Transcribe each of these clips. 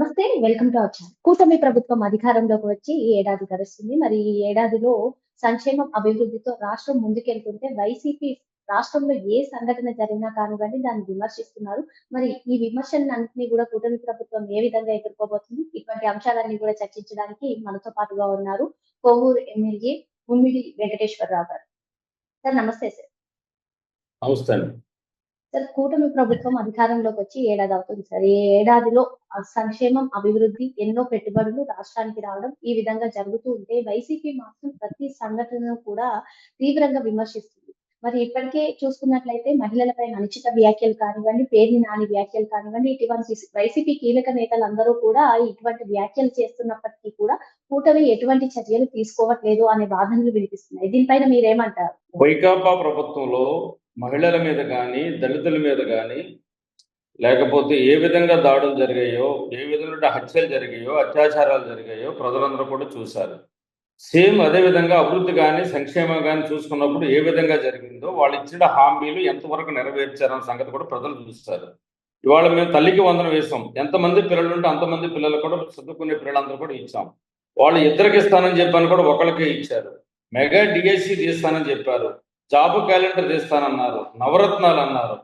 నమస్తే welcome to our కూటమి ప్రభుత్వం అధికారంలోకి వచ్చి ఈ ఏడాది గడుస్తుంది. మరి ఈ ఏడాదిలో సంక్షేమం అభివృద్ధితో రాష్ట్రం ముందుకెళ్తుంటే వైసీపీ రాష్ట్రంలో ఏ సంఘటన జరిగినా కానివ్వండి దాన్ని విమర్శిస్తున్నారు. మరి ఈ విమర్శలన్నింటినీ కూడా కూటమి ప్రభుత్వం ఏ విధంగా ఎదుర్కోబోతుంది? ఇటువంటి అంశాలన్నీ కూడా చర్చించడానికి మనతో పాటుగా ఉన్నారు కోవూరు ఎమ్మెల్యే ఉమ్మిడి వెంకటేశ్వరరావు గారు. సార్ నమస్తే సార్. నమస్తే సార్ కూటమి ప్రభుత్వం అధికారంలోకి వచ్చి ఏడాది అవుతుంది సార్. ఈ ఏడాదిలో సంక్షేమం అభివృద్ధి ఎన్నో పెట్టుబడులు రాష్ట్రానికి రావడం ఈ విధంగా జరుగుతూ ఉంటే వైసీపీ మాత్రం ప్రతి సంఘటనను కూడా తీవ్రంగా విమర్శిస్తుంది. మరి ఇప్పటికే చూసుకున్నట్లయితే మహిళలపై అనుచిత వ్యాఖ్యలు కానివ్వండి పేర్ని నాని వ్యాఖ్యలు కానివ్వండి ఇటువంటి వైసీపీ కీలక నేతలందరూ కూడా ఇటువంటి వ్యాఖ్యలు చేస్తున్నప్పటికీ కూడా కూటమి ఎటువంటి చర్యలు తీసుకోవట్లేదు అనే వాదనలు వినిపిస్తున్నాయి. దీనిపైన మీరేమంటారు? వైకాపా ప్రభుత్వంలో మహిళల మీద కానీ దళితుల మీద కానీ లేకపోతే ఏ విధంగా దాడులు జరిగాయో ఏ విధంగా హత్యలు జరిగాయో అత్యాచారాలు జరిగాయో ప్రజలందరూ కూడా చూశారు. సేమ్ అదే విధంగా అభివృద్ధి కానీ సంక్షేమం కానీ చూసుకున్నప్పుడు ఏ విధంగా జరిగిందో వాళ్ళు ఇచ్చిన హామీలు ఎంతవరకు నెరవేర్చారన్న సంగతి కూడా ప్రజలు చూస్తారు. ఇవాళ మేము తల్లికి వందనం వేసాం ఎంతమంది పిల్లలు ఉంటే అంతమంది పిల్లలు కూడా చదువుకునే పిల్లలందరూ కూడా ఇచ్చాం. వాళ్ళు ఇద్దరికి ఇస్తానని చెప్పాను కూడా ఒకరికి ఇచ్చారు. మెగా డిఎస్సి తీస్తానని చెప్పారు. జాబ్ క్యాలెండర్ తీస్తానన్నారు నవరత్నాలు అన్నారు.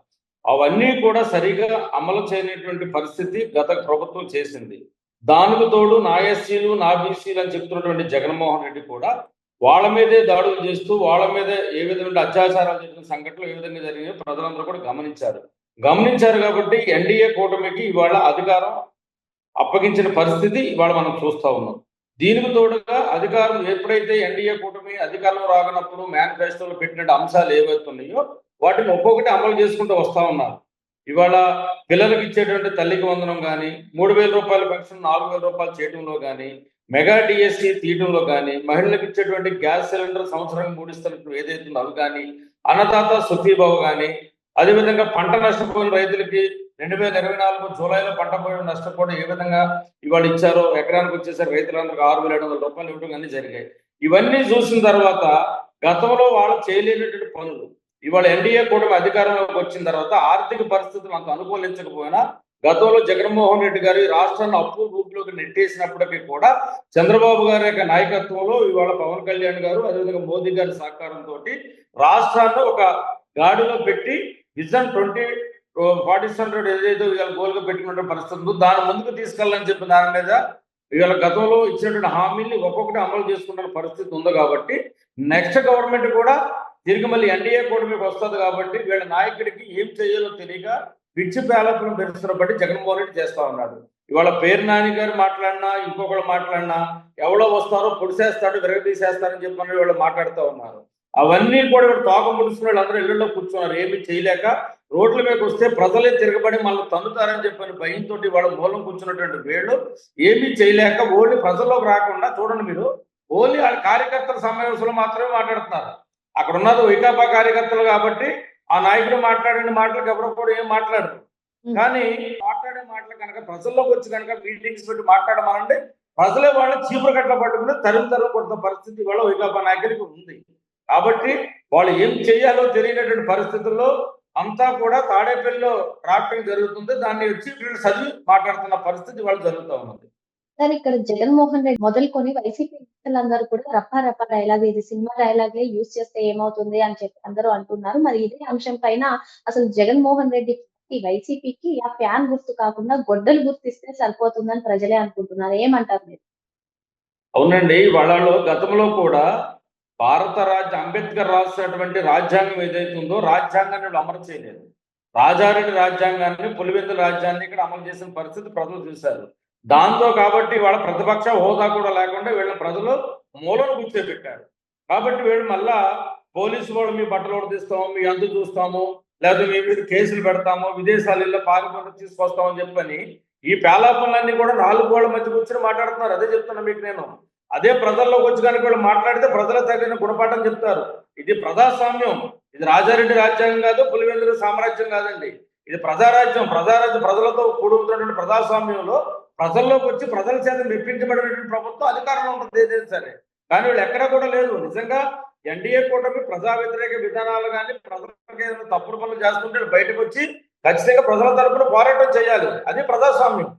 అవన్నీ కూడా సరిగా అమలు చేయనటువంటి పరిస్థితి గత ప్రభుత్వం చేసింది. దానికి తోడు నా ఎస్సీలు నా బీసీలు అని చెప్తున్నటువంటి జగన్మోహన్ రెడ్డి కూడా వాళ్ళ మీదే దాడులు చేస్తూ వాళ్ళ మీదే ఏ విధమైన అత్యాచారాలు జరిగిన సంఘటనలు ఏ విధంగా జరిగినాయో ప్రజలందరూ కూడా గమనించారు. గమనించారు కాబట్టి ఎన్డీఏ కూటమికి ఇవాళ అధికారం అప్పగించిన పరిస్థితి ఇవాళ మనం చూస్తా ఉన్నాం. దీనికి తోడుగా అధికారం ఎప్పుడైతే ఎన్డీఏ కూటమి అధికారం రాగనప్పుడు మేనిఫెస్టోలో పెట్టిన అంశాలు ఏవైతున్నాయో వాటిని ఒక్కొక్కటి అమలు చేసుకుంటూ వస్తా ఉన్నారు. ఇవాళ పిల్లలకు ఇచ్చేటువంటి తల్లికి వందనం కానీ మూడు వేల రూపాయల పెన్షన్ నాలుగు వేల రూపాయలు చేయడంలో కానీ మెగా డిఎస్సి తీయడంలో కానీ మహిళలకు ఇచ్చేటువంటి గ్యాస్ సిలిండర్ సంవత్సరం మూడిస్తున్నట్టు ఏదైతుందో అవి కానీ అన్నదాత సుఖీబాబు కానీ అదేవిధంగా పంట నష్టపోయిన రైతులకి రెండు వేల ఇరవై నాలుగు జూలైలో పంట పోయిన నష్టపోవడం ఏ విధంగా ఇవాళ ఇచ్చారో ఎకరానికి వచ్చేసరికి రైతులందరికీ ఆరు వేల ఏడు వందల రూపాయలు ఇవ్వడం అన్ని జరిగాయి. ఇవన్నీ చూసిన తర్వాత గతంలో వాళ్ళు చేయలేనటువంటి పనులు. ఇవాళ ఎన్డీఏ కూటమి అధికారంలోకి వచ్చిన తర్వాత ఆర్థిక పరిస్థితులు అంత అనుకూలించకపోయినా గతంలో జగన్మోహన్ రెడ్డి గారు ఈ రాష్ట్రాన్ని అప్పు రూపులోకి నెట్టేసినప్పటికీ కూడా చంద్రబాబు గారి యొక్క నాయకత్వంలో ఇవాళ పవన్ కళ్యాణ్ గారు అదేవిధంగా మోదీ గారి సహకారంతో రాష్ట్రాన్ని ఒక గాడిలో పెట్టి విజన్ ట్వంటీ ఫార్టీ హండ్రెడ్ ఏదైతే ఇవాళ గోల్గా పెట్టుకున్న పరిస్థితి ఉందో దాని ముందుకు తీసుకెళ్ళాలని చెప్పిన దాని మీద ఇవాళ గతంలో ఇచ్చినటువంటి హామీని ఒక్కొక్కటి అమలు చేసుకుంటున్న పరిస్థితి ఉంది కాబట్టి నెక్స్ట్ గవర్నమెంట్ కూడా తిరిగి మళ్ళీ ఎన్డీఏ కూటమికి వస్తుంది కాబట్టి వీళ్ళ నాయకుడికి ఏం చేయాలో తెలియక పిచ్చి పేలపులను పెరుస్తున్న బట్టి జగన్మోహన్ రెడ్డి చేస్తా ఉన్నాడు. ఇవాళ పేరు నాని గారు మాట్లాడినా ఇంకొకళ్ళు మాట్లాడినా ఎవరో వస్తారో పొడిసేస్తాడు విరగదీసేస్తారని చెప్పి వీళ్ళు మాట్లాడుతూ ఉన్నారు. అవన్నీ కూడా వీళ్ళు తోక ముడుచుకున్న వాళ్ళు అందరూ ఇళ్ళలో కూర్చున్నారు. ఏమీ చేయలేక రోడ్ల మీదకి వస్తే ప్రజలే తిరగబడి మళ్ళీ తన్నుతారని చెప్పని భయంతో వాళ్ళ మూలం కూర్చున్నటువంటి వీళ్ళు ఏమీ చేయలేక ఓన్లీ ప్రజల్లోకి రాకుండా చూడండి మీరు ఓన్లీ వాళ్ళ కార్యకర్తల సమావేశంలో మాత్రమే మాట్లాడుతున్నారు. అక్కడ ఉన్నది వైకాపా కార్యకర్తలు కాబట్టి ఆ నాయకుడు మాట్లాడిన మాటలకు ఎవరు కూడా ఏం మాట్లాడరు. కానీ మాట్లాడే మాటలు కనుక ప్రజల్లోకి వచ్చి కనుక మీటింగ్స్ పెట్టి మాట్లాడమనంటే ప్రజలే వాళ్ళ చీపురు కట్ల పట్టుకుని తరుము తరుము కొడుతున్న పరిస్థితి వాళ్ళ వైకాపా నాయకుడికి ఉంది. కాబట్టి వాళ్ళు ఏం చేయాలో తెలియనటువంటి పరిస్థితుల్లో అంతా కూడా తాడేపల్లిలో డ్రాఫ్టింగ్ జరుగుతుంది. దాన్ని వచ్చి వీళ్ళు చదివి మాట్లాడుతున్న పరిస్థితి వాళ్ళు జరుగుతూ ఉన్నది. సార్ ఇక్కడ జగన్మోహన్ రెడ్డి మొదలుకొని వైసీపీ నేతలందరూ కూడా రప్పా రప్పా డైలాగ్ ఇది సినిమా డైలాగే యూజ్ చేస్తే ఏమవుతుంది అని చెప్పి అందరూ అంటున్నారు. మరి ఇదే అంశం పైన అసలు జగన్మోహన్ రెడ్డి వైసీపీకి ఆ ఫ్యాన్ గుర్తు కాకుండా గొడ్డలు గుర్తిస్తే సరిపోతుందని ప్రజలే అనుకుంటున్నారు. ఏమంటారు మీరు? అవునండి వాళ్ళలో గతంలో కూడా భారత రాజ్య అంబేద్కర్ రాసినటువంటి రాజ్యాంగం ఏదైతే ఉందో రాజ్యాంగాన్ని అమలు చేయలేదు. రాజారెడ్డి రాజ్యాంగాన్ని పులివెందుల రాజ్యాన్ని ఇక్కడ అమలు చేసిన పరిస్థితి ప్రజలు చూశారు. దాంతో కాబట్టి వాళ్ళ ప్రతిపక్ష హోదా కూడా లేకుండా వీళ్ళ ప్రజలు మూలను కూర్చోబెట్టారు. కాబట్టి వీళ్ళు మళ్ళా పోలీసు వాళ్ళు మీ బట్టలు ఉడదీస్తాము మీ అందు చూస్తాము లేదా మీ మీద కేసులు పెడతాము విదేశాలలో పారిపోయి తీసుకొస్తామని చెప్పని ఈ పేలాపనలన్నీ కూడా నాలుగు గోళ్ళ మధ్య కూర్చొని మాట్లాడుతున్నారు. అదే చెప్తున్నా మీకు నేను. అదే ప్రజల్లోకి వచ్చి కనుక వీళ్ళు మాట్లాడితే ప్రజల తగిన గుణపాఠం చెప్తారు. ఇది ప్రజాస్వామ్యం. ఇది రాజారెడ్డి రాజ్యాంగం కాదు పులివెందుల సామ్రాజ్యం కాదండి. ఇది ప్రజారాజ్యం. ప్రజారాజ్యం ప్రజలతో కూడుకున్నటువంటి ప్రజాస్వామ్యంలో ప్రజల్లోకి వచ్చి ప్రజల చేత మెప్పించబడినటువంటి ప్రభుత్వం అధికారంలో ఉంటుంది ఏదైనా సరే. కానీ వీళ్ళు ఎక్కడ కూడా లేదు. నిజంగా ఎన్డీఏ కూటమి ప్రజా వ్యతిరేక విధానాలు కానీ ప్రజలకు ఏదైనా తప్పుడు పనులు చేస్తుంటే బయటకు వచ్చి ఖచ్చితంగా ప్రజల తరపున పోరాటం చేయాలి. అది ప్రజాస్వామ్యం.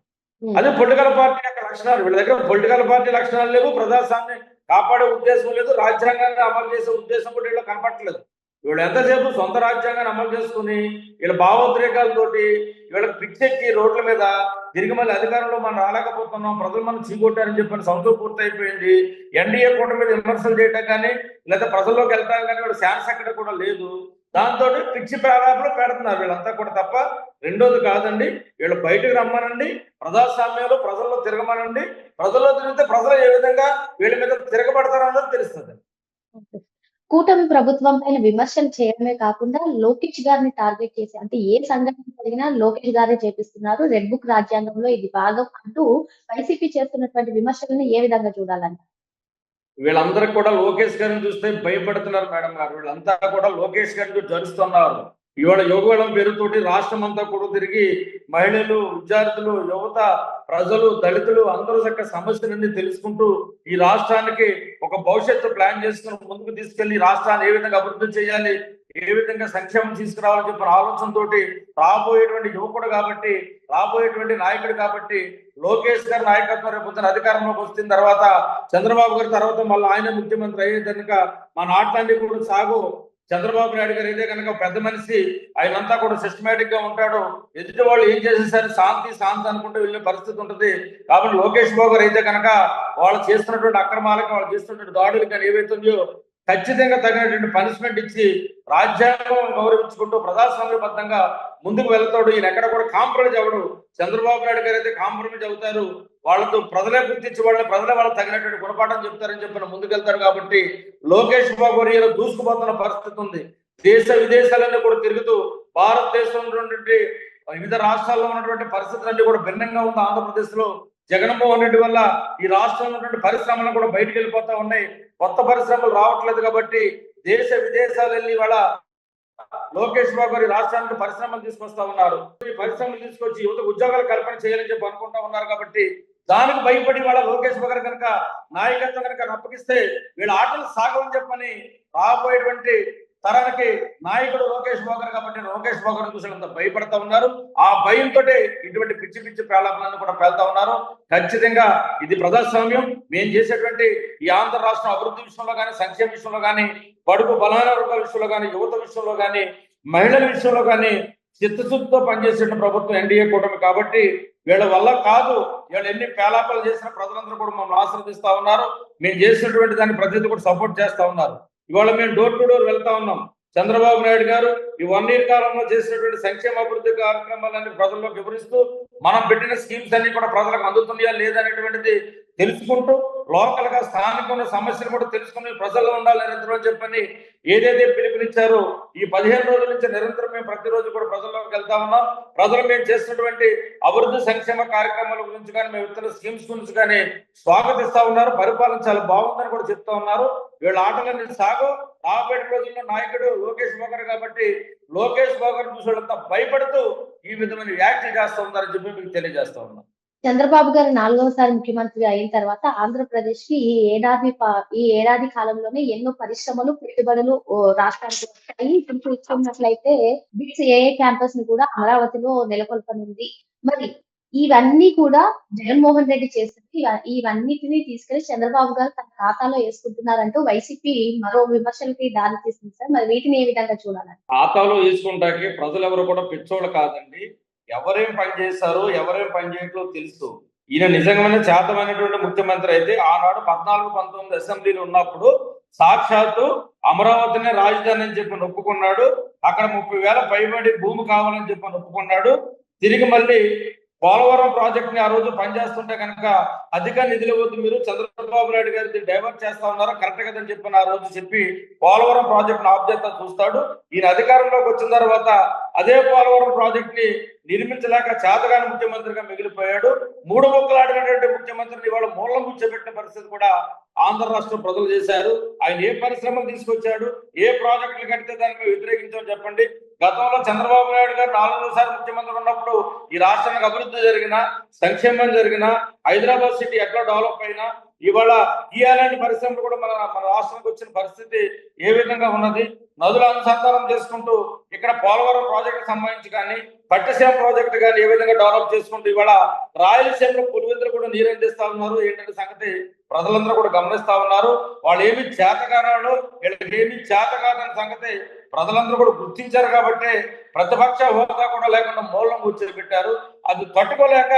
అదే పొలిటికల్ పార్టీ లక్షణాలు వీళ్ళ దగ్గర పొలిటికల్ పార్టీ లక్షణాలు లేవు ప్రజాస్వామ్యం కాపాడే ఉద్దేశం లేదు రాజ్యాంగాన్ని అమలు చేసే ఉద్దేశం కూడా వీళ్ళు కనపట్టలేదు వీళ్ళు ఎంతసేపు సొంత రాజ్యాంగాన్ని అమలు చేసుకుని వీళ్ళ భావోద్రేకాలతోటి వీళ్ళకి పిచ్చెక్కి రోడ్ల మీద తిరిగి మళ్ళీ అధికారంలో మనం రాలేకపోతున్నాం ప్రజలు మనం చీకొట్టారని చెప్పని సంవత్సరం పూర్తయిపోయింది ఎన్డీఏ కూటమి మీద విమర్శలు చేయటం కానీ లేదా ప్రజల్లోకి వెళ్ళడం కానీ వీళ్ళ ఛాన్స్ కూడా లేదు. దాంతో పిచ్చి పేరాపులు పెడుతున్నారు వీళ్ళంతా కూడా తప్ప రెండోది కాదండి. వీళ్ళు బయటకు రమ్మనండి. ప్రజాస్వామ్యంలో ప్రజల్లో తిరగమనండి. ప్రజల్లో తిరిగితే ప్రజలు ఏ విధంగా వీళ్ళ మీద తిరగబడతారన్నది తెలుస్తుంది. కూటమి ప్రభుత్వం పైన విమర్శలు చేయడమే కాకుండా లోకేష్ గారిని టార్గెట్ చేసి అంటే ఏ సంఘటన జరిగినా లోకేష్ గారే చేపిస్తున్నారు. రెడ్ బుక్ రాజ్యాంగంలో ఇది భాగం అంటూ వైసీపీ చేస్తున్నటువంటి విమర్శలను ఏ విధంగా చూడాలంటారు? వీళ్ళందరూ కూడా లోకేష్ గారిని చూస్తే భయపడుతున్నారు మేడం గారు. వీళ్ళంతా కూడా లోకేష్ గారిని జరుస్తున్నారు ఇవాళ యోగవేళం పేరుతోటి రాష్ట్రం అంతా కూడా తిరిగి మహిళలు విద్యార్థులు యువత ప్రజలు దళితులు అందరూ చక్క సమస్యలన్నీ తెలుసుకుంటూ ఈ రాష్ట్రానికి ఒక భవిష్యత్తు ప్లాన్ చేసుకుని ముందుకు తీసుకెళ్ళి రాష్ట్రాన్ని ఏ విధంగా అభివృద్ధి చేయాలి ఏ విధంగా సంక్షేమం తీసుకురావాలని చెప్పిన ఆలోచనతో రాబోయేటువంటి యువకుడు కాబట్టి రాబోయేటువంటి నాయకుడు కాబట్టి లోకేష్ గారి నాయకత్వం రేపు అధికారంలోకి వచ్చిన తర్వాత చంద్రబాబు గారి తర్వాత మళ్ళీ ఆయన ముఖ్యమంత్రి అయ్యే కనుక మా నాట్లాంటి కూడా సాగు. చంద్రబాబు నాయుడు గారు అయితే కనుక పెద్ద మనిషి ఆయనంతా కూడా సిస్టమేటిక్గా ఉంటాడు. ఎదుటి వాళ్ళు ఏం చేసేసారు శాంతి శాంతి అనుకుంటూ వెళ్ళే పరిస్థితి ఉంటుంది. కాబట్టి లోకేష్ బాబు గారు అయితే కనుక వాళ్ళు చేస్తున్నటువంటి అక్రమాలకు వాళ్ళు చేస్తున్నటువంటి దాడులు కానీ ఏవైతుందో ఖచ్చితంగా తగినటువంటి పనిష్మెంట్ ఇచ్చి రాజ్యాంగం గౌరవించుకుంటూ ప్రజాస్వామ్యబద్ధంగా ముందుకు వెళ్తాడు. ఈయన ఎక్కడ కూడా కాంప్రమైజ్ అవ్వడు. చంద్రబాబు నాయుడు గారు అయితే కాంప్రమైజ్ అవుతారు. వాళ్ళతో ప్రజలే గుర్తించి వాళ్ళని ప్రజలే వాళ్ళకి తగినటువంటి గుణపాఠం చెప్తారని చెప్పిన ముందుకెళ్తారు కాబట్టి లోకేష్ బాబు ఏదో దూసుకుపోతున్న పరిస్థితి ఉంది. దేశ విదేశాలన్నీ కూడా తిరుగుతూ భారతదేశంలో ఉన్నటువంటి వివిధ రాష్ట్రాల్లో ఉన్నటువంటి పరిస్థితులన్నీ కూడా భిన్నంగా ఉంది. ఆంధ్రప్రదేశ్లో జగన్మోహన్ రెడ్డి వల్ల ఈ రాష్ట్రంలో ఉన్నటువంటి పరిశ్రమలు కూడా బయటకు వెళ్ళిపోతా ఉన్నాయి. కొత్త పరిశ్రమలు రావట్లేదు కాబట్టి దేశ విదేశాలు వెళ్ళి వాళ్ళ లోకేష్ బాబు గారి రాష్ట్రానికి పరిశ్రమలు తీసుకొస్తా ఉన్నారు. ఈ పరిశ్రమలు తీసుకొచ్చి యువత ఉద్యోగాలు కల్పన చేయాలని చెప్పి అనుకుంటా ఉన్నారు కాబట్టి దానికి భయపడి వాళ్ళ లోకేష్ బాబు గారు కనుక నాయకత్వం కనుక అప్పగిస్తే వీళ్ళ ఆటలు సాగవని చెప్పని రాబోయేటువంటి తరానికి నాయకుడు లోకేష్ బాబు కాబట్టి లోకేష్ బాబు గారిని చూసి అంత భయపడతా ఉన్నారు. ఆ భయంతో ఇటువంటి పిచ్చి పిచ్చి ప్రలాపనలను కూడా పెళ్తా ఉన్నారు. ఖచ్చితంగా ఇది ప్రజాస్వామ్యం. మేము చేసేటువంటి ఈ ఆంధ్ర రాష్ట్రం అభివృద్ధి విషయంలో కానీ సంక్షేమ విషయంలో కానీ పడుపు బలాన వర్గాల విషయంలో కానీ యువత విషయంలో కానీ మహిళల విషయంలో కానీ చిత్తశుద్ధితో పనిచేసిన ప్రభుత్వం ఎన్డీఏ కూటమి కాబట్టి వీళ్ళ వల్ల కాదు. వీళ్ళు ఎన్ని పేలాపాలు చేసిన ప్రజలందరూ కూడా మమ్మల్ని ఆశ్రదిస్తా ఉన్నారు. మేము చేసినటువంటి దాన్ని ప్రజలు కూడా సపోర్ట్ చేస్తా ఉన్నారు. ఇవాళ మేము డోర్ టు డోర్ వెళ్తా ఉన్నాం. చంద్రబాబు నాయుడు గారు ఈ వన్ ఇయర్ కాలంలో చేసినటువంటి సంక్షేమ అభివృద్ధి కార్యక్రమాలన్నీ ప్రజల్లో వివరిస్తూ మనం పెట్టిన స్కీమ్స్ అన్ని కూడా ప్రజలకు అందుతున్నాయా లేదనేటువంటిది తెలుసుకుంటూ లోకల్గా స్థానికంగా సమస్యలు కూడా తెలుసుకుని ప్రజల్లో ఉండాలి నిరంతరం అని చెప్పని ఏదైతే పిలుపునిచ్చారో ఈ పదిహేను రోజుల నుంచి నిరంతరం మేము ప్రతిరోజు కూడా ప్రజల్లోకి వెళ్తా ఉన్నాం. ప్రజలు మేము చేస్తున్నటువంటి అభివృద్ధి సంక్షేమ కార్యక్రమాల గురించి కానీ మేము ఇతర స్కీమ్స్ గురించి కానీ స్వాగతిస్తా ఉన్నారు. పరిపాలన చాలా బాగుందని కూడా చెప్తా ఉన్నారు. వీళ్ళ ఆటలన్నీ సాగు రాబోయే రోజుల్లో నాయకుడు లోకేష్ బాబు కాబట్టి లోకేష్ బాబు చూసి భయపడుతూ ఈ విధమైన వ్యాఖ్యలు చేస్తూ ఉన్నారని చెప్పి మీకు తెలియజేస్తా ఉన్నాం. చంద్రబాబు గారు నాలుగవసారి ముఖ్యమంత్రి అయిన తర్వాత ఆంధ్రప్రదేశ్కి ఈ ఏడాది ఈ ఏడాది కాలంలోనే ఎన్నో పరిశ్రమలు పెట్టుబడులు రాష్ట్రానికి వచ్చాయి ఇప్పుడు చూసుకున్నట్లయితే బిట్స్ ఏఏ క్యాంపస్ని కూడా అమరావతిలో నెలకొల్పనుంది. మరి ఇవన్నీ కూడా జగన్మోహన్ రెడ్డి చేస్తుంది ఇవన్నిటిని తీసుకెళ్ళి చంద్రబాబు గారు తన ఖాతాలో వేసుకుంటున్నారంటూ వైసీపీ మరో విమర్శలకి దారి తీస్తుంది సార్. మరి వీటిని ఏ విధంగా చూడాలని ఖాతాలో వేసుకుంటాకి ప్రజలు ఎవరు కూడా పిచ్చోళ్ళు కాదండి. ఎవరేం పని చేశారో ఎవరేం పని చేయట్లో తెలుసు. ఈయన నిజంగానే చేతమైనటువంటి ముఖ్యమంత్రి అయితే ఆనాడు పద్నాలుగు పంతొమ్మిది అసెంబ్లీలు ఉన్నప్పుడు సాక్షాత్తు అమరావతినే రాజధాని అని చెప్పి ఒప్పుకున్నాడు అక్కడ ముప్పై వేల పైబడి భూమి కావాలని చెప్పి ఒప్పుకున్నాడు తిరిగి మళ్ళీ పోలవరం ప్రాజెక్ట్ని ఆ రోజు పనిచేస్తుంటే కనుక అధిక నిధులు వద్దు మీరు. చంద్రబాబు నాయుడు గారి డైవర్ట్ చేస్తా ఉన్నారు కరెక్ట్ కదని చెప్పిన ఆ రోజు చెప్పి పోలవరం ప్రాజెక్ట్ ఆఫ్ చూస్తాడు. ఈయన అధికారంలోకి వచ్చిన తర్వాత అదే పోలవరం ప్రాజెక్ట్ని నిర్మించలేక చేతగాని ముఖ్యమంత్రిగా మిగిలిపోయాడు. మూడు మొక్కలాడినటువంటి ముఖ్యమంత్రిని ఇవాళ మూలం కూర్చోబెట్టిన పరిస్థితి కూడా ఆంధ్ర రాష్ట్ర ప్రజలు చేశారు. ఆయన ఏ పరిశ్రమలు తీసుకొచ్చాడు? ఏ ప్రాజెక్టులు కడితే దాన్ని మేము వ్యతిరేకించామని చెప్పండి. గతంలో చంద్రబాబు నాయుడు గారు నాలుగోసారి ముఖ్యమంత్రి ఉన్నప్పుడు ఈ రాష్ట్రానికి అభివృద్ధి జరిగిన సంక్షేమం జరిగిన హైదరాబాద్ సిటీ ఎట్లా డెవలప్ అయినా ఇవాళ ఇలాంటి పరిశ్రమలు కూడా మన మన రాష్ట్రానికి వచ్చిన పరిస్థితి ఏ విధంగా ఉన్నది? నదుల అనుసంధానం చేసుకుంటూ ఇక్కడ పోలవరం ప్రాజెక్టు సంబంధించి కానీ పట్టిసీమ ప్రాజెక్టు కానీ ఏ విధంగా డెవలప్ చేసుకుంటూ ఇవాళ రాయలసీమలో పులివెందులు కూడా నీరు అందిస్తా ఉన్నారు. ఏంటంటే సంగతి ప్రజలందరూ కూడా గమనిస్తా ఉన్నారు. వాళ్ళు ఏమి చేతకారాలు వీళ్ళకి ఏమి చేత సంగతి ప్రజలందరూ కూడా గుర్తించారు కాబట్టి ప్రతిపక్ష హోదా కూడా లేకుండా మూలం కూర్చోబెట్టారు. అది తట్టుకోలేక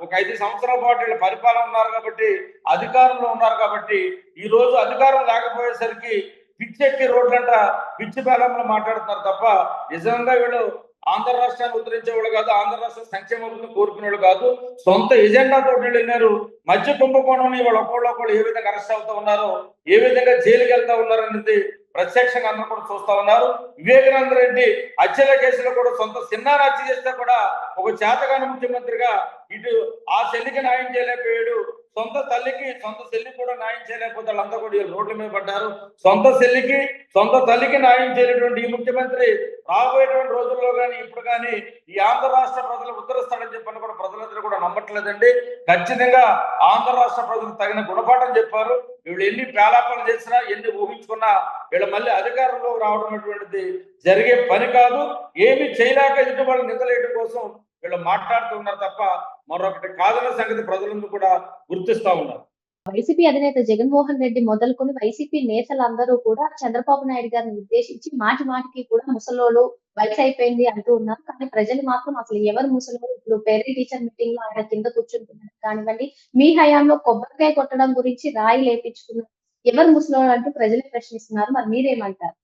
ఒక ఐదు సంవత్సరాల పాటు వీళ్ళు పరిపాలన ఉన్నారు కాబట్టి అధికారంలో ఉన్నారు కాబట్టి ఈ రోజు అధికారం లేకపోయేసరికి పిచ్చెక్కి రోడ్లంట పిచ్చి బలంలో మాట్లాడుతున్నారు తప్ప నిజంగా వీళ్ళు ఆంధ్ర రాష్ట్రాన్ని ఉద్ధరించేవాళ్ళు కాదు ఆంధ్ర రాష్ట్ర సంక్షేమాభివృద్ధి కోరుకునేవాళ్ళు కాదు సొంత ఎజెండా తోటి వెళ్ళినారు. మధ్య కుంభకోణం వాళ్ళు ఒకళ్ళు ఒకళ్ళు ఏ విధంగా అరెస్ట్ అవుతా ఉన్నారో ఏ విధంగా జైలుకి వెళ్తా ఉన్నారనేది ప్రత్యక్షంగా అందరూ కూడా చూస్తా ఉన్నారు. వివేకానంద రెడ్డి హత్యల కేసులో కూడా సొంత చిన్నారి హత్య చేస్తే కూడా ఒక చేతగాని ముఖ్యమంత్రిగా ఇటు ఆ శల్లికి న్యాయం చేయలేకపోయాడు. సొంత తల్లికి సొంత చెల్లి కూడా న్యాయం చేయలేకపోతే వాళ్ళంతా కూడా రోడ్ల మీద పడ్డారు. సొంత చెల్లికి సొంత తల్లికి న్యాయం చేయలేటువంటి ఈ ముఖ్యమంత్రి రాబోయేటువంటి రోజుల్లో కానీ ఇప్పుడు కానీ ఈ ఆంధ్ర రాష్ట్ర ప్రజలు ఉద్ధరిస్తాడని చెప్పని కూడా ప్రజలందరూ కూడా నమ్మట్లేదండి. ఖచ్చితంగా ఆంధ్ర రాష్ట్ర ప్రజలు తగిన గుణపాఠం చెప్పారు. వీళ్ళు ఎన్ని పేలాపనలు చేసినా ఎన్ని ఊహించుకున్నా వీళ్ళు మళ్ళీ అధికారంలో రావడం అటువంటిది జరిగే పని కాదు. ఏమి చేయలేక ఎదుటి వాళ్ళు నిందలేయడం కోసం వీళ్ళు మాట్లాడుతున్నారు తప్ప మరొకటి కాదన్న సంగతి ప్రజలను కూడా గుర్తిస్తా ఉన్నారు. వైసీపీ అధినేత జగన్మోహన్ రెడ్డి మొదలుకొని వైసీపీ నేతలందరూ కూడా చంద్రబాబు నాయుడు గారిని ఉద్దేశించి మాటి మాటికి కూడా ముసలోళ్ళు వయసు అయిపోయింది అంటూ ఉన్నారు. కానీ ప్రజలు మాత్రం అసలు ఎవరు ముసలోళ్ళు? ఇప్పుడు పేరెంట్ టీచర్ మీటింగ్లో ఆయన కింద కూర్చుంటున్నారు కానివ్వండి మీ హయాంలో కొబ్బరికాయ కొట్టడం గురించి రాయి లేపించుకున్నారు. ఎవరు ముసలోళ్ళు అంటూ ప్రజలే ప్రశ్నిస్తున్నారు. మరి మీరేమంటారు?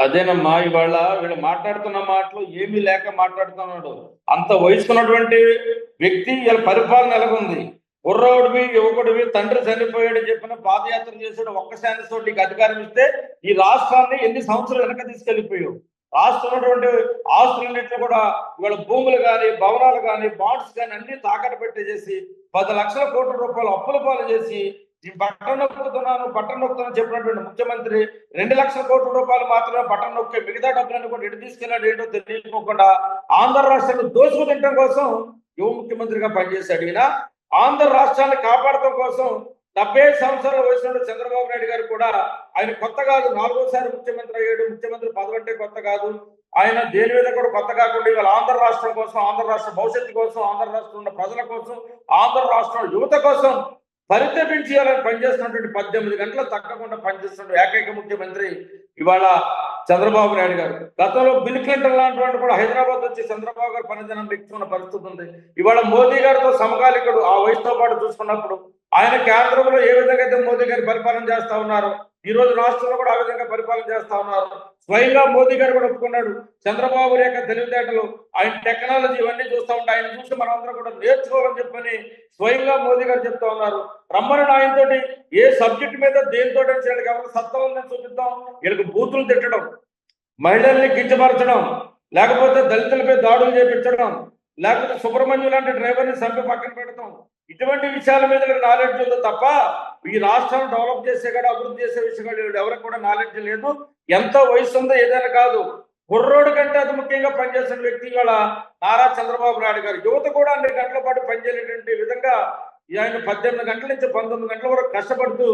అదేనమ్మా ఇవాళ వీళ్ళు మాట్లాడుతున్న మాటలు ఏమీ లేక మాట్లాడుతున్నాడు. అంత వయసుకున్నటువంటి వ్యక్తి వీళ్ళ పరిపాలన ఎలాగుంది? కుర్రోడివి యువకుడివి తండ్రి చనిపోయాడు చెప్పిన పాదయాత్ర చేసాడు ఒక్క శాంతితో నీకు అధికారం ఇస్తే ఈ రాష్ట్రాన్ని ఎన్ని సంవత్సరాలు వెనక తీసుకెళ్ళిపోయావు రాష్ట్రం ఉన్నటువంటి ఆస్తులన్నింటినీ కూడా ఇవాళ భూములు కానీ భవనాలు కానీ బాండ్స్ కానీ అన్ని తాకట్టు పెట్టేసేసి పది లక్షల కోట్ల రూపాయలు అప్పుల పాలు చేసి ఈ బట్టలు నొక్కుతున్నాను బట్టలు నొక్కుతున్నాను చెప్పినటువంటి ముఖ్యమంత్రి రెండు లక్షల కోట్ల రూపాయలు మాత్రమే బట్టలు నొక్కే మిగతా డబ్బులను కూడా ఎటు తీసుకెళ్ళాడు ఏంటో తెలియకోకుండా ఆంధ్ర రాష్ట్రాన్ని దోసుకు తినడం కోసం యువ ముఖ్యమంత్రిగా పనిచేశాడు ఈయన ఆంధ్ర రాష్ట్రాన్ని కాపాడటం కోసం డెబ్బై సంవత్సరాల వయసులో చంద్రబాబు నాయుడు గారు కూడా ఆయన కొత్త కాదు నాలుగోసారి ముఖ్యమంత్రి అయ్యాడు. ముఖ్యమంత్రి పదవి అంటే కొత్త కాదు. ఆయన దేని మీద కూడా కొత్త కాకుండా ఇవాళ ఆంధ్ర రాష్ట్రం కోసం ఆంధ్ర రాష్ట్ర భవిష్యత్తు కోసం ఆంధ్ర రాష్ట్రంలో ఉన్న ప్రజల కోసం ఆంధ్ర రాష్ట్రం యువత కోసం పరితపించేయాలని పనిచేస్తున్నటువంటి పద్దెనిమిది గంటలు తగ్గకుండా పనిచేస్తున్న ఏకైక ముఖ్యమంత్రి ఇవాళ చంద్రబాబు నాయుడు గారు. గతంలో బిల్ క్లింటన్ లాంటి వాడు కూడా హైదరాబాద్ వచ్చి చంద్రబాబు గారు పనిదినం వ్యక్తున్న పరిస్థితి ఉంది. ఇవాళ మోదీ గారితో సమకాలికుడు ఆ వయసుతో పాటు చూసుకున్నప్పుడు ఆయన కేంద్రంలో ఏ విధంగా అయితే మోదీ గారి పరిపాలన చేస్తా ఉన్నారు ఈ రోజు రాష్ట్రంలో కూడా ఆ విధంగా పరిపాలన చేస్తా ఉన్నారు. స్వయంగా మోదీ గారు కూడా ఒప్పుకున్నాడు. చంద్రబాబు యొక్క తెలివితేటలు ఆయన టెక్నాలజీ ఇవన్నీ చూస్తూ ఉంటే ఆయన చూసి మనం అందరం కూడా నేర్చుకోవాలని చెప్పని స్వయంగా మోదీ గారు చెప్తా ఉన్నారు. రమ్మని ఆయనతోటి. ఏ సబ్జెక్ట్ మీద దేనితో ఎవరికి సత్తా ఉందని చూపిద్దాం. వీళ్ళకి బూతులు తిట్టడం మహిళల్ని కించపరచడం లేకపోతే దళితులపై దాడులు చేపించడం లేకపోతే సుబ్రహ్మణ్యం లాంటి డ్రైవర్ని చంపి పక్కన పెడతాం. ఇటువంటి విషయాల మీద నాలెడ్జ్ ఉందో తప్ప ఈ రాష్ట్రం డెవలప్ చేసే కాడ అభివృద్ధి చేసే విషయాలు ఎవరికి కూడా నాలెడ్జ్ లేదు. ఎంత వయసు ఉందో ఏదైనా కాదు. కుర్రోడు కంటే అతి ముఖ్యంగా పనిచేసిన వ్యక్తి ఇవాళ నారా చంద్రబాబు నాయుడు గారు. యువత కూడా అన్ని గంటల పాటు పనిచేయలేటువంటి విధంగా ఆయన పద్దెనిమిది గంటల నుంచి పంతొమ్మిది గంటల వరకు కష్టపడుతూ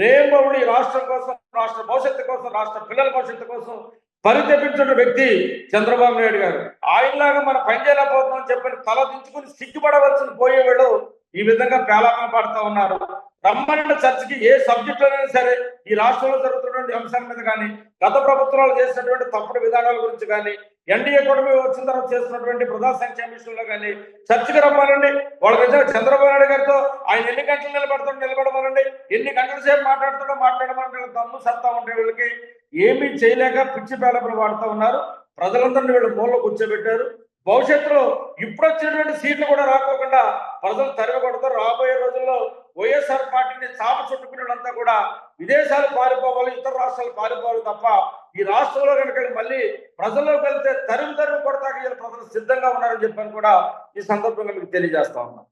రేపటి ఈ రాష్ట్రం కోసం రాష్ట్ర భవిష్యత్తు కోసం రాష్ట్ర పిల్లల భవిష్యత్తు కోసం పరితపించిన వ్యక్తి చంద్రబాబు నాయుడు గారు. ఆయనలాగా మనం పనిచేయలేకపోతున్నాం చెప్పని తల దించుకుని సిగ్గుపడవలసిన పోయేవాళ్ళు ఈ విధంగా పేలాపన పడుతూ ఉన్నారు. రమ్మన్న చర్చకి ఏ సబ్జెక్ట్ అయినా సరే ఈ రాష్ట్రంలో జరుగుతున్నటువంటి అంశాల మీద కానీ గత ప్రభుత్వాలు చేసినటువంటి తప్పుడు విధానాల గురించి కానీ ఎన్డీఏ కూటమి వచ్చిన తర్వాత చేస్తున్నటువంటి ప్రజా సంక్షేమ విషయంలో కానీ చర్చకి రమ్మానండి. వాళ్ళ నిజంగా చంద్రబాబు నాయుడు గారితో ఆయన ఎన్ని గంటలు నిలబడుతుంటే నిలబడమనండి. ఎన్ని గంటల సేపు మాట్లాడుతాడో మాట్లాడమని దమ్ము సత్తా ఉంటే వీళ్ళకి ఏమీ చేయలేక పిచ్చి పేలపలు వాడుతూ ఉన్నారు. ప్రజలందరినీ వీళ్ళు మూలలో కూర్చోబెట్టారు. భవిష్యత్తులో ఇప్పుడు వచ్చినటువంటి సీట్లు కూడా రాకోకుండా ప్రజలు తరిమి కొడతారు రాబోయే రోజుల్లో వైఎస్ఆర్ పార్టీని చాప చుట్టుకున్నదంతా కూడా విదేశాలు పారిపోవాలి ఇతర రాష్ట్రాలు పారిపోవాలి తప్ప ఈ రాష్ట్రంలో కనుక మళ్ళీ ప్రజల్లోకి వెళ్తే తరిమి తరిమి కొడతాక ప్రజలు సిద్ధంగా ఉన్నారని చెప్పని కూడా ఈ సందర్భంగా మీకు తెలియజేస్తా ఉన్నాం.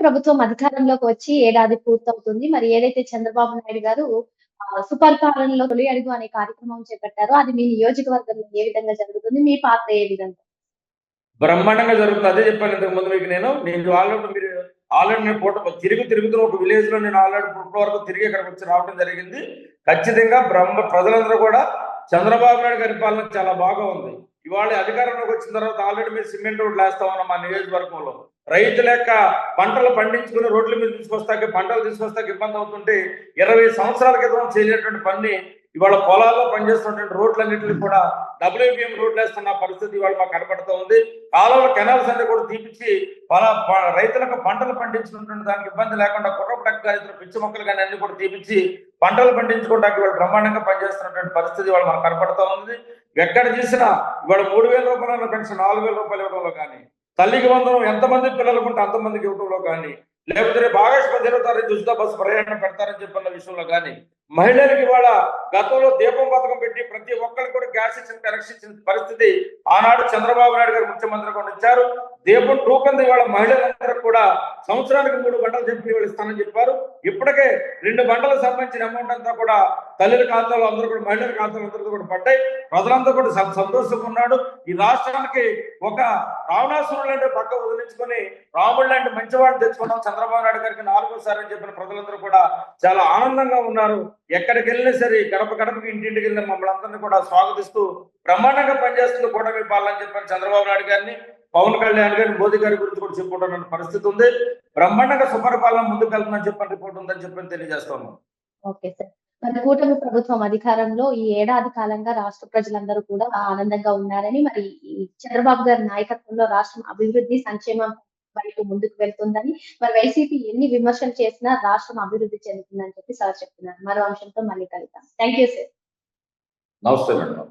ప్రభుత్వం అధికారంలోకి వచ్చి ఏడాది పూర్తవుతుంది. మరి ఏదైతే చంద్రబాబు నాయుడు గారు ఆ, సుపరిపాలనలో తొలి అడుగు అనే కార్యక్రమం చేపట్టారో అది మీ నియోజకవర్గంలో ఏ విధంగా జరుగుతుంది? మీ పాత్ర ఏ విధంగా? బ్రహ్మాండంగా జరుగుతుంది. అదే చెప్పాను ఇంతకు ముందు మీకు నేను. నేను ఆల్రెడీ మీరు ఆల్రెడీ నేను పూట తిరిగి తిరుగుతున్న ఒక విలేజ్లో నేను ఆల్రెడీ ఇప్పటి వరకు తిరిగి ఇక్కడికి వచ్చి రావడం జరిగింది. ఖచ్చితంగా బ్రహ్మ ప్రజలందరూ కూడా చంద్రబాబు నాయుడు గారి పాలన చాలా బాగా ఉంది. ఇవాళ అధికారంలోకి వచ్చిన తర్వాత ఆల్రెడీ మీరు సిమెంట్ రోడ్లు వేస్తా ఉన్నాం మా నియోజకవర్గంలో. రైతుల యొక్క పంటలు పండించుకుని రోడ్ల మీద తీసుకొస్తాకి పంటలు తీసుకొస్తాకి ఇబ్బంది అవుతుంటే ఇరవై సంవత్సరాల క్రితం చేయలేటువంటి పని ఇవాళ పొలాల్లో పనిచేస్తున్నటువంటి రోడ్లన్నింటినీ కూడా డబ్ల్యూబిఎం రోడ్లు వేస్తున్న పరిస్థితి ఇవాళ మాకు కనపడుతూ ఉంది. కాలువల కెనాల్స్ అన్ని కూడా తీపిచ్చి పొల రైతులకు పంటలు పండించినటువంటి దానికి ఇబ్బంది లేకుండా కుర్రపడక కానీ ఇతర పిచ్చి మొక్కలు కానీ అన్ని కూడా తీపిచ్చి పంటలు పండించుకోవడానికి వాళ్ళు బ్రహ్మాండంగా పనిచేస్తున్నటువంటి పరిస్థితి ఇవాళ మనకు కనపడుతూ ఉంది. ఎక్కడ చూసినా ఇవాళ మూడు వేల రూపాయల పెన్షన్ నాలుగు వేల రూపాయలు ఇవ్వడంలో కానీ తల్లికి వందనం ఎంతమంది పిల్లలకు ఉంటే అంతమందికి ఇవ్వడంలో కానీ లేకపోతే రేపు ఆగస్టు పదిహేనో తారీఖు ఉచిత బస్సు ప్రయాణం పెడతారని చెప్పిన విషయంలో కానీ మహిళలకు ఇవాళ గతంలో దీపం పథకం పెట్టి ప్రతి ఒక్కరికి కూడా గ్యాస్ ఇచ్చిన కనెక్షన్ ఇచ్చిన పరిస్థితి ఆనాడు చంద్రబాబు నాయుడు గారు ముఖ్యమంత్రి కూడా ఇచ్చారు దీపం టూ కింద ఇవాళ మహిళలందరూ కూడా సంవత్సరానికి మూడు గంటలు చెప్పి ఇవాళ ఇస్తానని చెప్పారు. ఇప్పటికే రెండు గంటలకు సంబంధించిన అమౌంట్ అంతా కూడా తల్లుల ఖాతాలో అందరూ కూడా మహిళల ఖాతాలో అందరూ కూడా పడ్డాయి. ప్రజలందరూ కూడా సంతోషంగా ఉన్నాడు ఈ రాష్ట్రానికి ఒక రావణాసురుడు లాంటి పక్క వదిలించుకొని రాముడు లాంటి మంచివాడు తెచ్చుకున్నాం. చంద్రబాబు నాయుడు గారికి నాలుగోసారి అని చెప్పిన ప్రజలందరూ కూడా చాలా ఆనందంగా ఉన్నారు. ఎక్కడికి వెళ్ళినా సరే గడప గడపకి ఇంటింటికి వెళ్ళిన మమ్మల్ని అందరినీ కూడా స్వాగతిస్తూ బ్రహ్మాండంగా పనిచేస్తుంది కూటమి పాలన చెప్పని చంద్రబాబు నాయుడు గారిని పవన్ కళ్యాణ్ గారిని మోదీ గారి గురించి కూడా చెప్పుకుంటున్న పరిస్థితి ఉంది. బ్రహ్మాండంగా సుపరిపాలన ముందుకు వెళ్తుందని చెప్పని రిపోర్ట్ ఉందని చెప్పని తెలియజేస్తున్నాం ఓకే సార్. మరి కూటమి ప్రభుత్వం అధికారంలో ఈ ఏడాది కాలంగా రాష్ట్ర ప్రజలందరూ కూడా ఆనందంగా ఉన్నారని మరి ఈ చంద్రబాబు గారి నాయకత్వంలో రాష్ట్రం అభివృద్ధి సంక్షేమం వైపు ముందుకు వెళ్తుందని. మరి వైసీపీ ఎన్ని విమర్శలు చేసినా రాష్ట్రం అభివృద్ధి చెందుతుందని చెప్పి సార్ చెప్తున్నారు. మరో అంశంతో మళ్ళీ కలుద్దాం. థ్యాంక్ యూ సార్ నమస్తే మేడం.